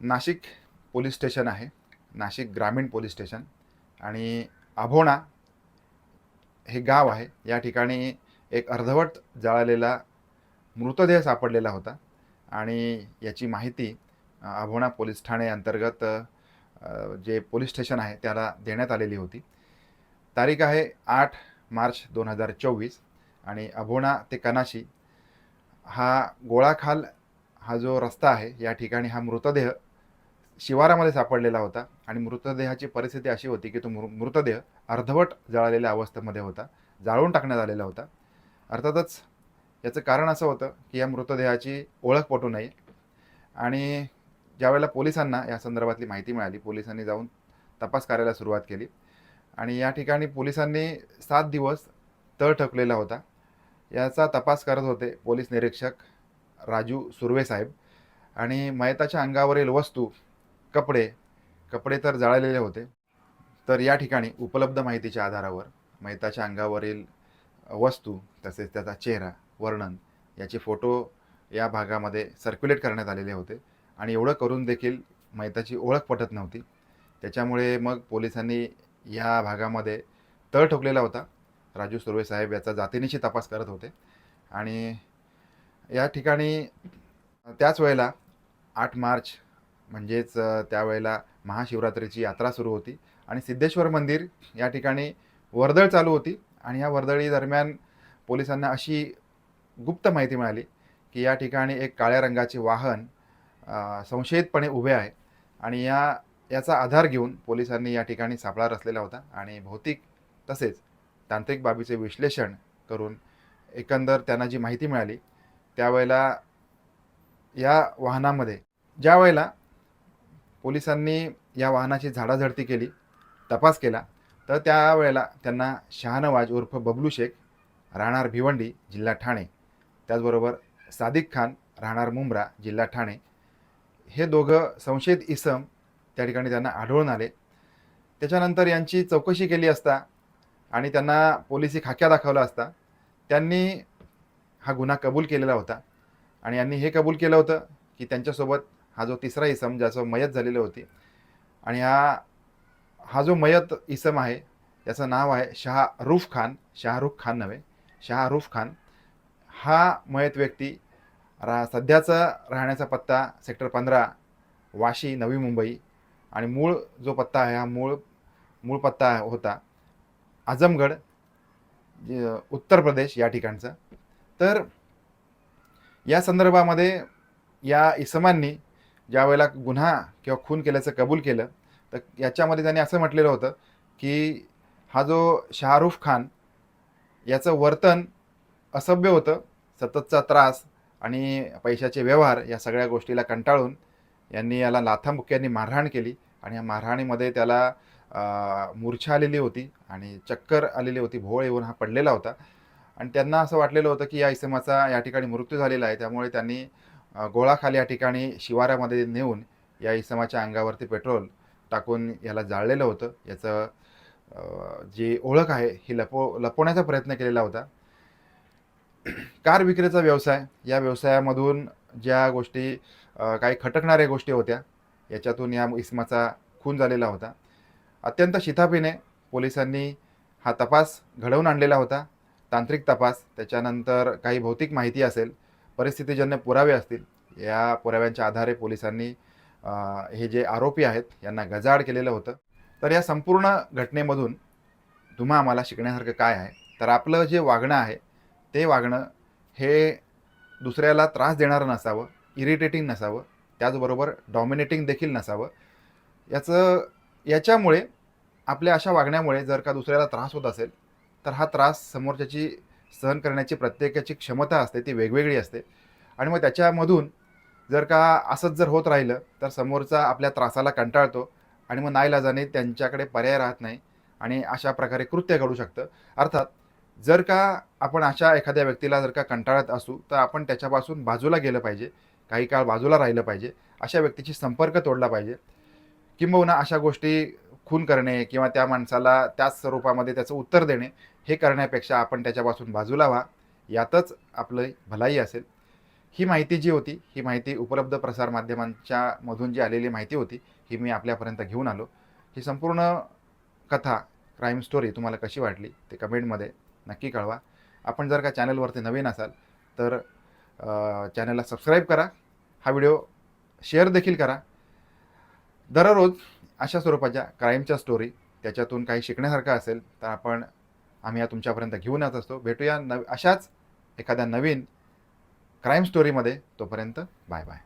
Nashik police station आहे. नाशिक ग्रामीण police station. आणि अभोणा हे गाव आहे. या ठिकाणी एक अर्धवट जळालेला मृतदेह सापडलेला होता. आणि याची माहिती आभोणा अभोणा पोलीस ठाणे अंतर्गत जे पोलीस स्टेशन आहे त्याला देण्यात आलेली होती. तारीख आहे आठ मार्च दोन हजार चोवीस आणि अभोणा ते कनाशी हा गोळाखाल हा जो रस्ता आहे या ठिकाणी हा मृतदेह शिवारामध्ये सापडलेला होता आणि मृतदेहाची परिस्थिती अशी होती की तो मृ मृतदेह अर्धवट जळालेल्या अवस्थेमध्ये होता जाळून टाकण्यात आलेला होता. अर्थातच याचं कारण असं होतं की या मृतदेहाची ओळख पटू नये आणि ज्यावेळेला पोलिसांना या संदर्भातली माहिती मिळाली पोलिसांनी जाऊन तपास करायला सुरुवात केली आणि या ठिकाणी पोलिसांनी सात दिवस तळ ठकलेला होता. याचा तपास करत होते पोलीस निरीक्षक राजू सुर्वे साहेब आणि मयताच्या अंगावरील वस्तू कपडे कपडे तर जाळलेले होते. तर या ठिकाणी उपलब्ध माहितीच्या आधारावर मैताच्या अंगावरील वस्तू तसेच त्याचा चेहरा वर्णन याचे फोटो या भागामध्ये सर्क्युलेट करण्यात आलेले होते. आणि एवढं करून देखील मैताची ओळख पटत नव्हती. त्याच्यामुळे मग पोलिसांनी या भागामध्ये तळ ठोकलेला होता. राजू सुर्वे साहेब याचा जातीनिशी तपास करत होते. आणि या ठिकाणी त्याच वेळेला आठ मार्च म्हणजेच त्यावेळेला महाशिवरात्रीची यात्रा सुरू होती आणि सिद्धेश्वर मंदिर या ठिकाणी वर्दळ चालू होती आणि या वर्दळी दरम्यान पोलिसांना अशी गुप्त माहिती मिळाली की या ठिकाणी एक काळ्या रंगाचे वाहन संशयितपणे उभे आहे आणि या याचा आधार घेऊन पोलिसांनी या ठिकाणी सापळा रचलेला होता आणि भौतिक तसेच तांत्रिक बाबीचे विश्लेषण करून एकंदर त्यांना जी माहिती मिळाली त्यावेळेला या वाहनामध्ये ज्या वेळेला पोलिसांनी या वाहनाची झाडाझडती केली तपास केला तर त्यावेळेला त्यांना शहानवाज उर्फ बबलू शेख राहणार भिवंडी जिल्हा ठाणे त्याचबरोबर सादिक खान राहणार मुंब्रा जिल्हा ठाणे हे दोघं संशयित इसम त्या ठिकाणी त्यांना आढळून आले. त्याच्यानंतर यांची चौकशी केली असता आणि त्यांना पोलिसी खाक्या दाखवला असता त्यांनी हा गुन्हा कबूल केलेला होता आणि यांनी हे कबूल केलं होतं की त्यांच्यासोबत हा जो तिसरा इसम ज्याचं मयत झालेलं होती. आणि हा हा जो मयत इसम आहे याचं नाव आहे शाहरुफ खान. शाहरुख खान नव्हे शाहरुफ खान. हा मयत व्यक्ती रा सध्याचा राहण्याचा पत्ता सेक्टर पंधरा वाशी नवी मुंबई. आणि मूळ जो पत्ता आहे हा मूळ मूळ पत्ता होता आझमगड जे उत्तर प्रदेश या ठिकाणचा. तर या संदर्भामध्ये या इसमांनी ज्या वेळेला गुन्हा किंवा खून केल्याचं कबूल केलं तर याच्यामध्ये त्यांनी असं म्हटलेलं होतं की हा जो शाहरुख खान याचं वर्तन असभ्य होतं सततचा त्रास आणि पैशाचे व्यवहार या सगळ्या गोष्टीला कंटाळून यांनी याला लाथामुक्यांनी मारहाण केली आणि या मारहाणीमध्ये त्याला मूर्छा आलेली होती आणि चक्कर आलेली होती भोळ येऊन हा पडलेला होता. आणि त्यांना असं वाटलेलं होतं की या इसमाचा या ठिकाणी मृत्यू झालेला आहे त्यामुळे त्यांनी गोळाखाली या ठिकाणी शिवारामध्ये नेऊन या इसमाच्या अंगावरती पेट्रोल टाकून याला जाळलेलं होतं. याचं जी ओळख आहे ही लपव लपवण्याचा प्रयत्न केलेला होता. कार विक्रीचा व्यवसाय या व्यवसायामधून ज्या गोष्टी काही खटकणाऱ्या गोष्टी होत्या याच्यातून या इसमाचा खून झालेला होता. अत्यंत शिताफीने पोलिसांनी हा तपास घडवून आणलेला होता. तांत्रिक तपास त्याच्यानंतर काही भौतिक माहिती असेल परिस्थितीजन्य पुरावे असतील या पुराव्यांच्या आधारे पोलिसांनी हे जे आरोपी आहेत यांना गजाड केलेलं होतं. तर या संपूर्ण घटनेमधून तुम्हा आम्हाला शिकण्यासारखं काय आहे? तर आपलं जे वागणं आहे ते वागणं हे दुसऱ्याला त्रास देणारं नसावं इरिटेटिंग नसावं त्याचबरोबर डॉमिनेटिंग देखील नसावं. याचं याच्यामुळे आपल्या अशा वागण्यामुळे जर का दुसऱ्याला त्रास होत असेल तर हा त्रास समोरच्याची सहन करण्याची प्रत्येकाची क्षमता असते ती वेगवेगळी असते. आणि मग त्याच्यामधून जर का असंच जर होत राहिलं तर समोरचा आपल्या त्रासाला कंटाळतो आणि मग नाईलाजाने त्यांच्याकडे पर्याय राहत नाही आणि अशा प्रकारे कृत्य घडू शकतं. अर्थात जर का आपण अशा एखाद्या व्यक्तीला जर का कंटाळत असू तर आपण त्याच्यापासून बाजूला गेलं पाहिजे काही काळ बाजूला राहिलं पाहिजे अशा व्यक्तीशी संपर्क तोडला पाहिजे. किंबहुना अशा गोष्टी खून करणे किंवा त्या माणसाला त्याच स्वरूपामध्ये त्याचं उत्तर देणे हे करण्यापेक्षा आपण त्याच्यापासून बाजूला व्हा यातच आपलं भलाई असेल. ही माहिती जी होती ही माहिती उपलब्ध प्रसारमाध्यमांच्या मधून जी आलेली माहिती होती ही मी आपल्यापर्यंत घेऊन आलो. ही संपूर्ण कथा क्राईम स्टोरी तुम्हाला कशी वाटली ते कमेंटमध्ये नक्की कळवा. आपण जर का चॅनलवरती नवीन असाल तर चॅनलला सबस्क्राईब करा. हा व्हिडिओ शेअर देखील करा. दररोज अशा स्वरूपाच्या क्राईमच्या स्टोरी त्याच्यातून काही शिकण्यासारखं असेल तर आपण आम्ही या तुमच्यापर्यंत घेऊन येत असतो. भेटूया नव अशाच एखाद्या नवीन क्राईम स्टोरीमध्ये तोपर्यंत बाय बाय